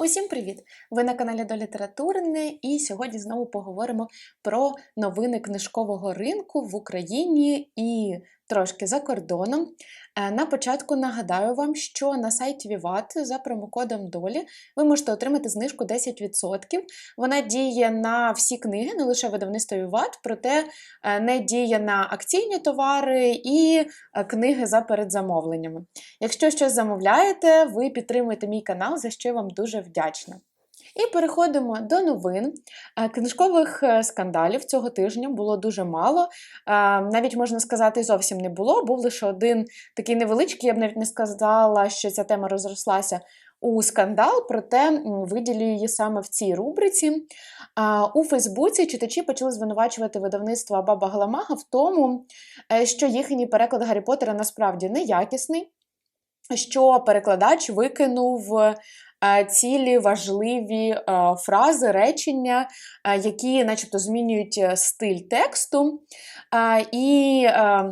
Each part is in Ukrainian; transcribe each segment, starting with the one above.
Усім привіт! Ви на каналі до літературне, і сьогодні знову поговоримо про новини книжкового ринку в Україні і трошки за кордоном. Е, На початку нагадаю вам, що на сайті Vivat за промокодом Долі ви можете отримати знижку 10%. Вона діє на всі книги, не лише видавництво Vivat, проте е, не діє на акційні товари і е, книги за передзамовленнями. Якщо щось замовляєте, ви підтримуєте мій канал, за що я вам дуже вдячна. І переходимо до новин. Е, Книжкових е, скандалів цього тижня було дуже мало. Е, Навіть можна сказати, зовсім не було. Був лише один такий невеличкий, я б навіть не сказала, що ця тема розрослася у скандал, проте виділю її саме в цій рубриці. У Фейсбуці читачі почали звинувачувати видавництво Баба Галамага в тому, що їхній переклад Гаррі Поттера насправді неякісний, що перекладач викинув цілі важливі фрази, речення, які начебто змінюють е, стиль тексту. І е,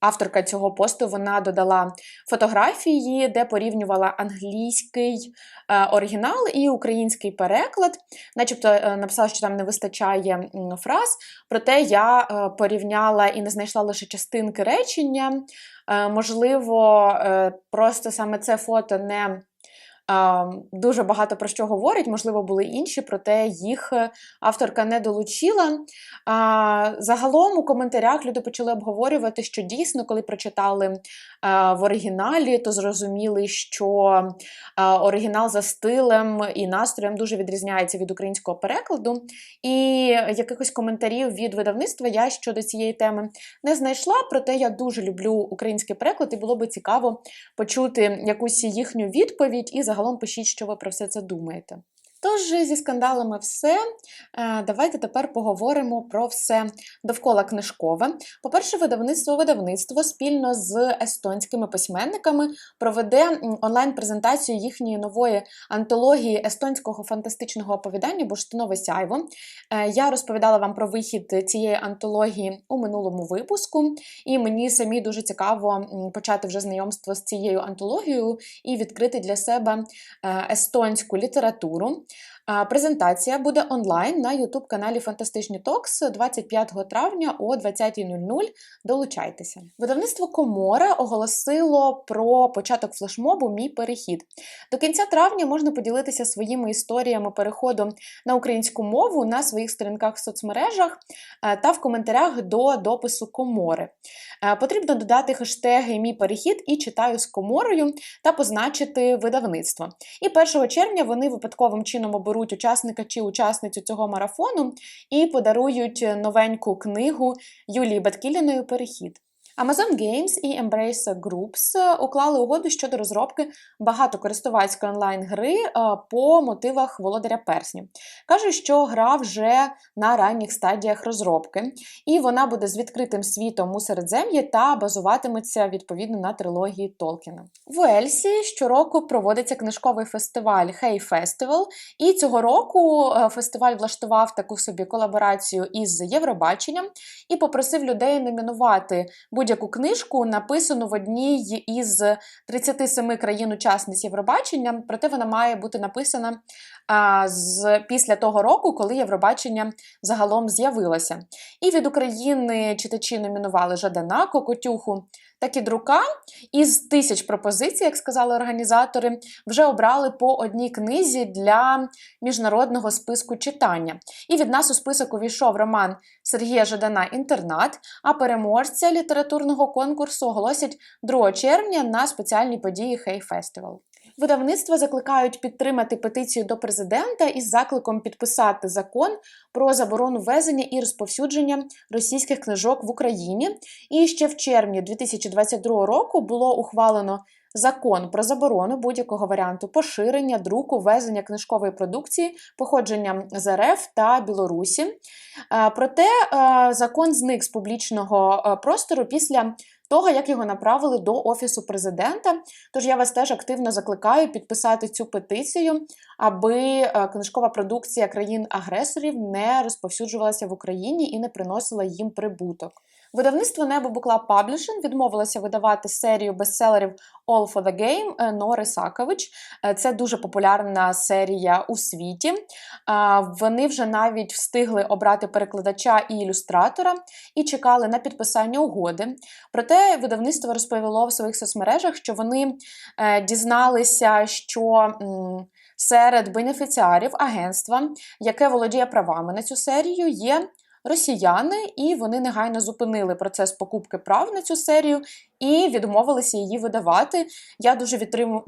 авторка цього посту вона додала фотографії, де порівнювала англійський е, оригінал і український переклад. Начебто написала, що там не вистачає фраз, проте я порівняла і не знайшла лише частинки речення. Можливо, просто саме це фото не дуже багато про що говорить, можливо, були інші, проте їх е, авторка не долучила. Загалом у коментарях люди почали обговорювати, що дійсно, коли прочитали в оригіналі, то зрозуміли, що оригінал за стилем і настроєм дуже відрізняється від українського перекладу. І якихось коментарів від видавництва я щодо цієї теми не знайшла, проте я дуже люблю український переклад, і було би цікаво почути якусь їхню відповідь, і загалом пишіть, що ви про все це думаєте. Тож зі скандалами все. Е, Давайте тепер поговоримо про все довкола книжкове. По-перше, видавництво видавництво спільно з естонськими письменниками проведе онлайн-презентацію їхньої нової антології естонського фантастичного оповідання Бурштинове сяйво. Е, Я розповідала вам про вихід цієї антології у минулому випуску, і мені самі дуже цікаво почати вже знайомство з цією антологією і відкрити для себе е, естонську літературу. Презентація буде онлайн на youtube каналі Фантастичні Токс 25 травня о 20.00. Долучайтеся. Видавництво Комора оголосило про початок флешмобу Мій перехід. До кінця травня можна поділитися своїми історіями переходу на українську мову на своїх сторінках в соцмережах е, та в коментарях до допису Комори. Е, Потрібно додати хештеги Мій перехід і читаю з коморою та позначити видавництво. І 1 червня вони випадковим чином оберуть учасника чи учасницю цього марафону і подарують новеньку книгу Юлії Баткіліної Перехід. Amazon Games і Embrace Groups уклали угоду щодо розробки багатокористувацької онлайн-гри е, по мотивах Володаря Перснів. Кажуть, що гра вже на ранніх стадіях розробки, і вона буде з відкритим світом у середзем'ї та базуватиметься відповідно на трилогії Толкіна. В Уельсі щороку проводиться книжковий фестиваль Hey Festival, і цього року е, фестиваль влаштував таку собі колаборацію із Євробаченням і попросив людей номінувати будь-яку книжку, написану в одній із 37 країн-учасниць Євробачення, проте вона має бути написана з, після того року, коли Євробачення загалом з'явилося. І від України читачі номінували Жадана, Кокотюху та Кідрука. Із тисяч пропозицій, як сказали організатори, вже обрали по одній книзі для міжнародного списку читання. І від нас у список увійшов роман Сергія Жадана Інтернат, а переможця літературного конкурсу оголосять 2 червня на спеціальній події Хей Фестивал. Видавництва закликають підтримати петицію до президента із закликом підписати закон про заборону ввезення і розповсюдження російських книжок в Україні. І ще в червні 2022 року було ухвалено закон про заборону будь-якого варіанту поширення, друку, ввезення книжкової продукції походженням з РФ та Білорусі. Е, Проте е, закон зник з публічного е, простору після того, як його направили до Офісу президента. Тож я вас теж активно закликаю підписати цю петицію, аби е, книжкова продукція країн-агресорів не розповсюджувалася в Україні і не приносила їм прибуток. Видавництво Небо Буклаб Publishing відмовилося видавати серію бестселерів All for the Game е, Нори Сакович. Е, Це дуже популярна серія у світі. Вони вже навіть встигли обрати перекладача і ілюстратора і чекали на підписання угоди. Проте видавництво розповіло в своїх соцмережах, що вони е, дізналися, що. Серед бенефіціарів агентства, яке володіє правами на цю серію, є росіяни, і вони негайно зупинили процес покупки прав на цю серію і відмовилися її видавати. Я дуже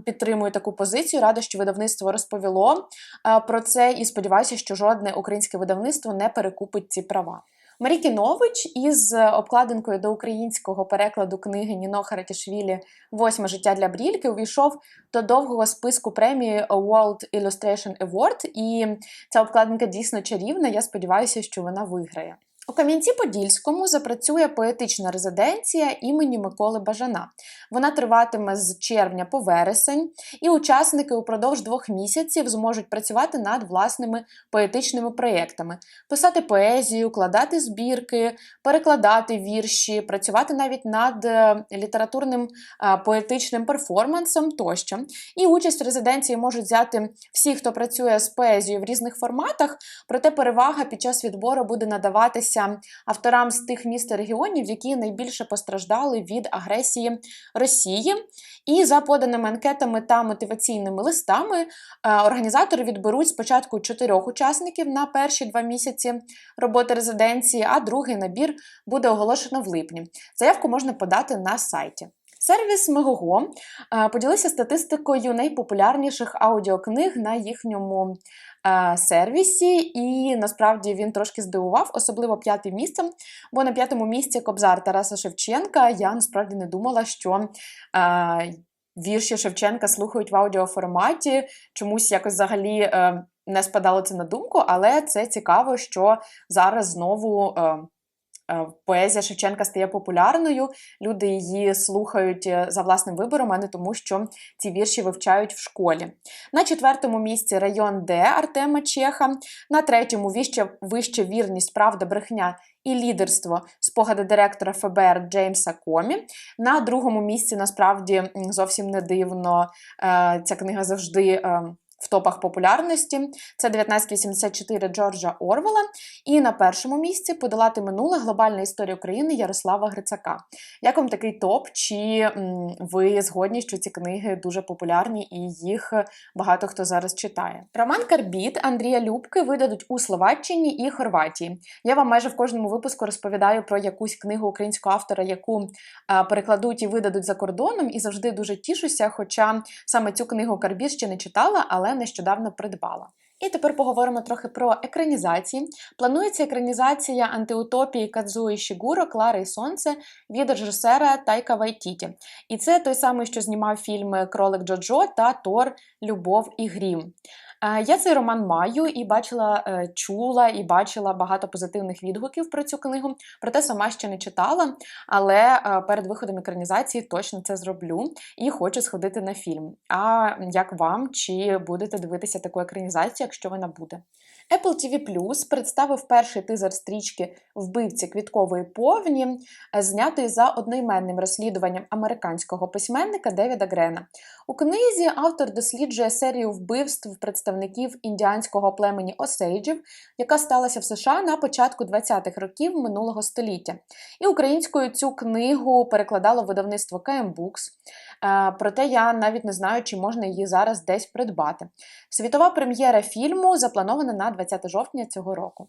підтримую, таку позицію. Рада, що видавництво розповіло е, про це, і сподіваюся, що жодне українське видавництво не перекупить ці права. Марікі Нович із обкладинкою до українського перекладу книги Ніно Харатішвілі Восьме життя для брільки увійшов до довгого списку премії World Illustration Award, і ця обкладинка дійсно чарівна. Я сподіваюся, що вона виграє. У Кам'янці-Подільському запрацює поетична резиденція імені Миколи Бажана. Вона триватиме з червня по вересень, і учасники упродовж двох місяців зможуть працювати над власними поетичними проєктами, писати поезію, кладати збірки, перекладати вірші, працювати навіть над е, літературним е, поетичним перформансом тощо. І участь в резиденції можуть взяти всі, хто працює з поезією в різних форматах, проте перевага під час відбору буде надаватися авторам з тих міст і регіонів, які найбільше постраждали від агресії Росії. І за поданими анкетами та мотиваційними листами е, організатори відберуть спочатку чотирьох учасників на перші два місяці роботи резиденції, а другий набір буде оголошено в липні. Заявку можна подати на сайті. Сервіс Мегого е, поділився статистикою найпопулярніших аудіокниг на їхньому е, сервісі, і насправді він трошки здивував, особливо п'ятим місцем. Бо на п'ятому місці Кобзар Тараса Шевченка я насправді не думала, що. е, Вірші Шевченка слухають в аудіоформаті, чомусь якось взагалі не спадало це на думку, але це цікаво, що зараз знову поезія Шевченка стає популярною. Люди її слухають е, за власним вибором, а не тому, що ці вірші вивчають в школі. На четвертому місці район Д Артема Чеха, на третьому вище, вище вірність, правда, брехня і лідерство спогади директора ФБР Джеймса Комі. На другому місці насправді зовсім не дивно. е, Ця книга завжди. Е, В топах популярності це 1984 Джорджа Орвела. І на першому місці подолати минуле глобальна історія України Ярослава Грицака. Як вам такий топ? Чи ви згодні, що ці книги дуже популярні і їх багато хто зараз читає? Роман Карбіт Андрія Любки видадуть у Словаччині і Хорватії. Я вам майже в кожному випуску розповідаю про якусь книгу українського автора, яку перекладуть і видадуть за кордоном, і завжди дуже тішуся. Хоча саме цю книгу Карбіт ще не читала, але нещодавно придбала. І тепер поговоримо трохи про екранізації. Планується екранізація антиутопії Кадзуї Шігуро Клари і Сонце від режисера Тайка Вайтіті. І це той самий, що знімав фільми Кролик Джоджо та Тор Любов і Грім. Е, Я цей роман маю і бачила, е, чула і бачила багато позитивних відгуків про цю книгу, проте сама ще не читала. Але е, перед виходом екранізації точно це зроблю і хочу сходити на фільм. А як вам? Чи будете дивитися таку екранізацію, якщо вона буде? Apple TV Plus представив перший тизер стрічки Вбивці квіткової повні, е, знятий за одноіменним розслідуванням американського письменника Девіда Грена. У книзі автор досліджує серію вбивств представників індіанського племені Осейджів, яка сталася в США на початку 20-х років минулого століття. І українською цю книгу перекладало видавництво KM Books. Е, Проте я навіть не знаю, чи можна її зараз десь придбати. Світова прем'єра фільму запланована на 20 жовтня цього року.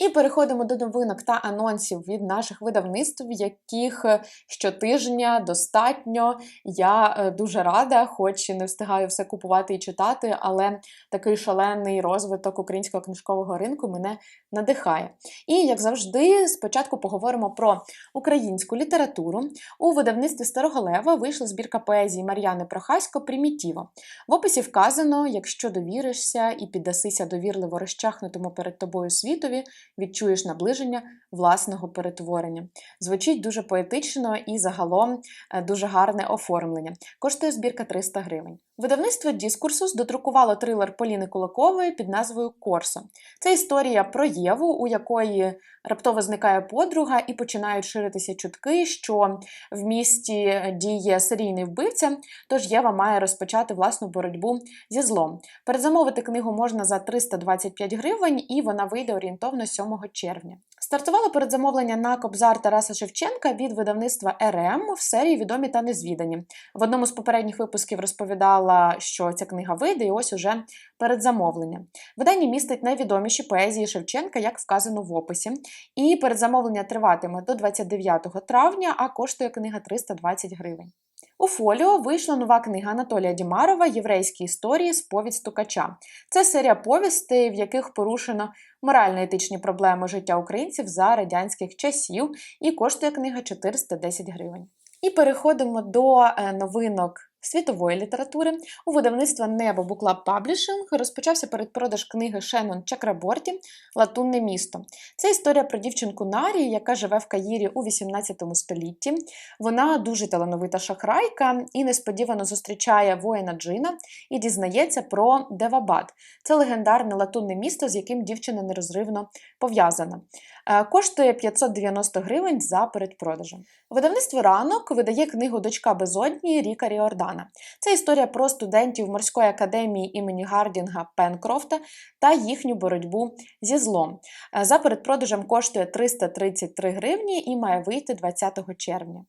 І переходимо до новинок та анонсів від наших видавництв, яких е, щотижня достатньо. Я е, дуже рада, хоч і не встигаю все купувати і читати, але такий шалений розвиток українського книжкового ринку мене надихає. І як завжди, спочатку поговоримо про українську літературу. У видавництві Старого Лева вийшла збірка поезії Мар'яни Прохасько Примітіво. В описі вказано: якщо довіришся і піддасися довірливо розчахнутому перед тобою світові, відчуєш наближення власного перетворення. Звучить дуже поетично і загалом е, дуже гарне оформлення. Коштує збірка 300 гривень. Видавництво Діскурсус додрукувало трилер Поліни Кулакової під назвою Корсо. Це історія про Єву, у якої раптово зникає подруга, і починають ширитися чутки, що в місті діє серійний вбивця, тож Єва має розпочати власну боротьбу зі злом. Передзамовити книгу можна за 325 гривень, і вона вийде орієнтовно 7 червня. Стартувало передзамовлення на Кобзар Тараса Шевченка від видавництва РМ в серії Відомі та незвідані. В одному з попередніх випусків розповідала, що ця книга вийде, і ось уже передзамовлення. Видання містить найвідоміші поезії Шевченка, як вказано в описі. І передзамовлення триватиме до 29 травня, а коштує книга 320 гривень. У фоліо вийшла нова книга Анатолія Дімарова Єврейські історії Сповідь стукача. Це серія повістей, в яких порушено морально-етичні проблеми життя українців за радянських часів, і коштує книга 410 гривень. І переходимо до е, новинок світової літератури. У видавництва Небо Буклаб Паблішинг розпочався передпродаж книги Шеннон Чакраборті Латунне місто. Це історія про дівчинку Нарі, яка живе в Каїрі у 18 столітті. Вона дуже талановита шахрайка і несподівано зустрічає воїна Джина і дізнається про Девабад. Це легендарне латунне місто, з яким дівчина нерозривно пов'язана. Е, коштує 590 гривень за передпродажем. Видавництво ранок видає книгу Дочка безодні Ріка Ріордана. Це історія про студентів морської академії імені Гардінга Пенкрофта та їхню боротьбу зі злом. Е, за передпродажем коштує 333 гривні і має вийти 20 червня.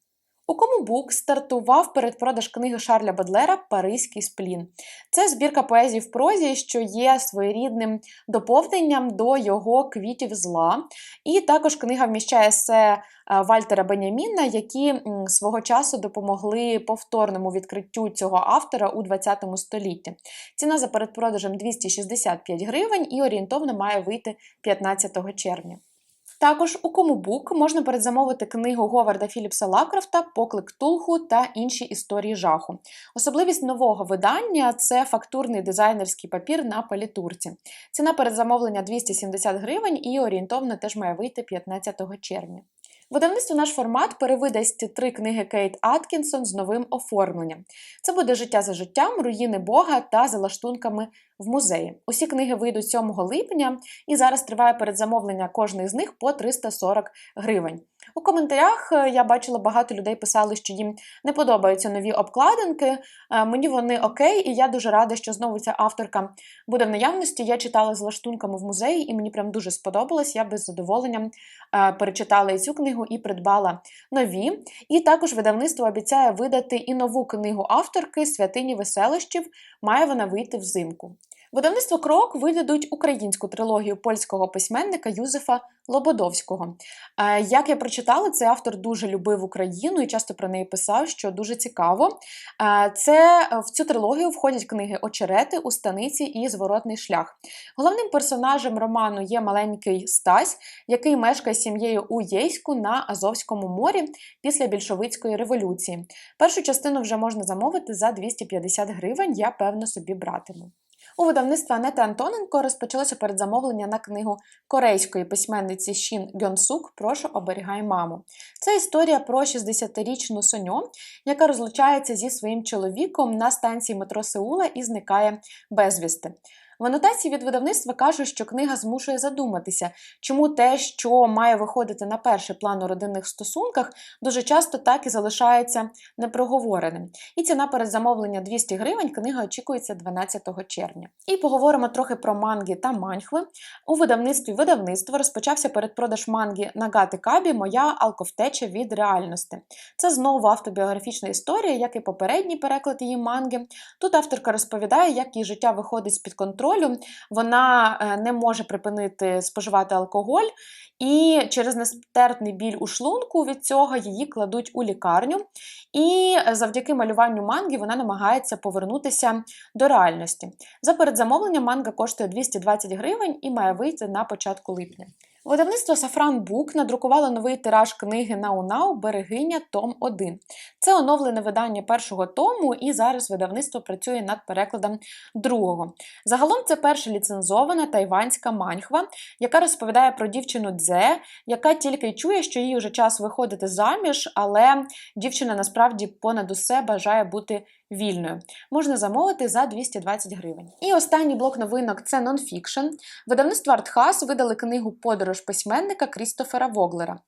У Комубук стартував передпродаж книги Шарля Бадлера Паризький сплін. Це збірка поезій в прозі, що є своєрідним доповненням до його квітів зла. І також книга вміщає есе е, Вальтера Беняміна, які свого часу допомогли повторному відкриттю цього автора у ХХ столітті. Ціна за передпродажем 265 гривень і орієнтовно має вийти 15 червня. Також у Комубук можна передзамовити книгу Говарда Філіпса Лакрофта Поклик Тулху та інші історії жаху. Особливість нового видання це фактурний дизайнерський папір на палітурці. Ціна передзамовлення 270 гривень і орієнтовно теж має вийти 15 червня. Видавництво наш формат перевидасть три книги Кейт Аткінсон з новим оформленням. Це буде життя за життям, руїни Бога та за лаштунками в музеї. Усі книги вийдуть 7 липня, і зараз триває передзамовлення кожної з них по 340 гривень. У коментарях е, я бачила багато людей писали, що їм не подобаються нові обкладинки. Е, мені вони окей, і я дуже рада, що знову ця авторка буде в наявності. Я читала з лаштунками в музеї, і мені прям дуже сподобалось. Я без задоволення е, перечитала і цю книгу і придбала нові. І також видавництво обіцяє видати і нову книгу авторки Святині Веселищів. Має вона вийти взимку. Видавництво Крок видадуть українську трилогію польського письменника Юзефа Лободовського. Е, як я прочитала, цей автор дуже любив Україну і часто про неї писав, що дуже цікаво. Е, це е, в цю трилогію входять книги Очерети у станиці і Зворотний шлях. Головним персонажем роману є маленький Стась, який мешкає з сім'єю у Єйську на Азовському морі після більшовицької революції. Першу частину вже можна замовити за 250 гривень. Я певно собі братиму. У видавництва Анети Антоненко розпочалося передзамовлення на книгу корейської письменниці Шін Гьонсук Прошу оберігай маму. Це історія про 60-річну Соню, яка розлучається зі своїм чоловіком на станції метро Сеула і зникає безвісти. В анотації від видавництва кажуть, що книга змушує задуматися, чому те, що має виходити на перший план у родинних стосунках, дуже часто так і залишається непроговореним. І ціна передзамовлення 200 гривень книга очікується 12 червня. І поговоримо трохи про манги та маньхви. У видавництві видавництва розпочався передпродаж манги Нагати Кабі Моя алковтеча від реальності. Це знову автобіографічна історія, як і попередній переклад її манги. Тут авторка розповідає, як її життя виходить з під контролю контролю, вона е, не може припинити споживати алкоголь, і через нестерпний біль у шлунку від цього її кладуть у лікарню. І завдяки малюванню манги вона намагається повернутися до реальності. За передзамовлення манга коштує 220 гривень і має вийти на початку липня. Видавництво Сафран Бук надрукувало новий тираж книги Нау-Нау Берегиня Том 1. Це оновлене видання першого тому, і зараз видавництво працює над перекладом другого. Загалом це перша ліцензована тайванська маньхва, яка розповідає про дівчину Дзе, яка тільки й чує, що їй уже час виходити заміж, але дівчина насправді понад усе бажає бути вільною. Можна замовити за 220 гривень. І останній блок новинок це нонфікшн. Видавництво Артхас видали книгу Подорож письменника Крістофера Воглера.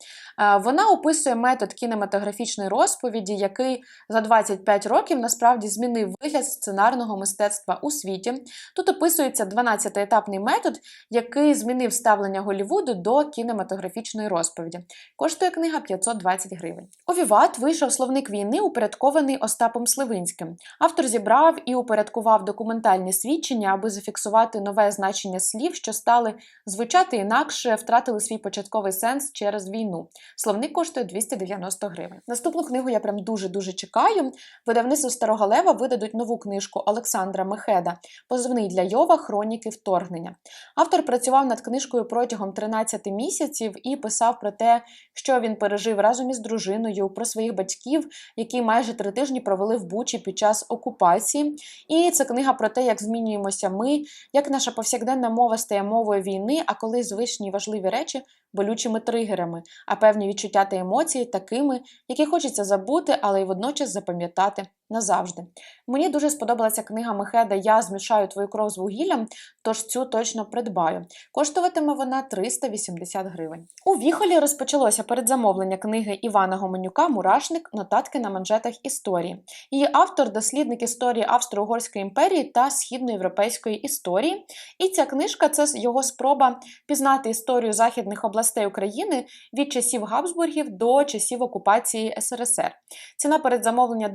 Вона описує метод кінематографічної розповіді, який за 25 років насправді змінив вигляд сценарного мистецтва у світі. Тут описується 12-етапний метод, який змінив ставлення Голлівуду до кінематографічної розповіді. Коштує книга 520 гривень. У Віват вийшов словник війни, упорядкований Остапом Сливинським. Автор зібрав і упорядкував документальні свідчення, аби зафіксувати нове значення слів, що стали звучати інакше, втратили свій початковий сенс через війну. Словник коштує 290 гривень. Наступну книгу я прям дуже дуже чекаю. Видавництво Старого Лева видадуть нову книжку Олександра Мехеда Позивний для Йова Хроніки вторгнення. Автор працював над книжкою протягом 13 місяців і писав про те, що він пережив разом із дружиною, про своїх батьків, які майже три тижні провели в Бучі під час окупації. І це книга про те, як змінюємося ми, як наша повсякденна мова стає мовою війни, а коли звичні важливі речі болючими тригерами, а певні відчуття та емоції такими, які хочеться забути, але й водночас запам'ятати назавжди. Мені дуже сподобалася книга Мехеда Я змішаю твою кров з вугіллям, тож цю точно придбаю. Коштуватиме вона 380 гривень. У Віхолі розпочалося передзамовлення книги Івана Гоменюка Мурашник Нотатки на манжетах історії. Її автор дослідник історії Австро-Угорської імперії та східноєвропейської історії. І ця книжка це його спроба пізнати історію західних областей України від часів Габсбургів до часів окупації СРСР. Ціна передзамовлення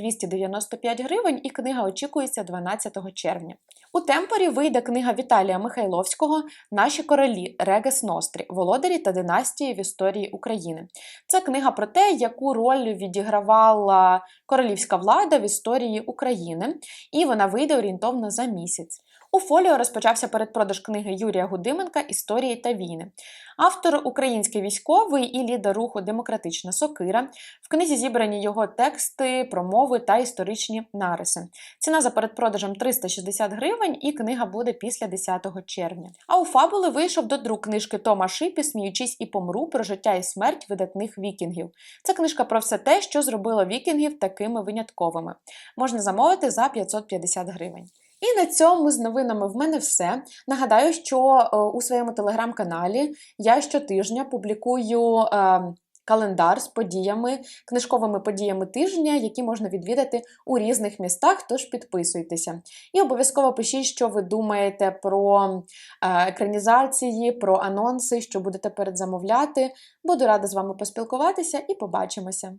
295 гривень, і книга очікується 12 червня. У темпорі вийде книга Віталія Михайловського Наші королі Регес Нострі, володарі та династії в історії України. Це книга про те, яку роль відігравала королівська влада в історії України, і вона вийде орієнтовно за місяць. У фоліо розпочався передпродаж книги Юрія Гудименка Історії та війни. Автор український військовий і лідер руху Демократична Сокира. В книзі зібрані його тексти, промови та історичні нариси. Ціна за передпродажем 360 гривень, і книга буде після 10 червня. А у фабули вийшов до друк книжки Тома Шипі Сміючись і помру про життя і смерть видатних вікінгів. Це книжка про все те, що зробило вікінгів такими винятковими. Можна замовити за 550 гривень. І на цьому з новинами в мене все. Нагадаю, що е, у своєму телеграм-каналі я щотижня публікую. Е, Календар з подіями, книжковими подіями тижня, які можна відвідати у різних містах, тож підписуйтеся. І обов'язково пишіть, що ви думаєте про е, екранізації, про анонси, що будете передзамовляти. Буду рада з вами поспілкуватися і побачимося!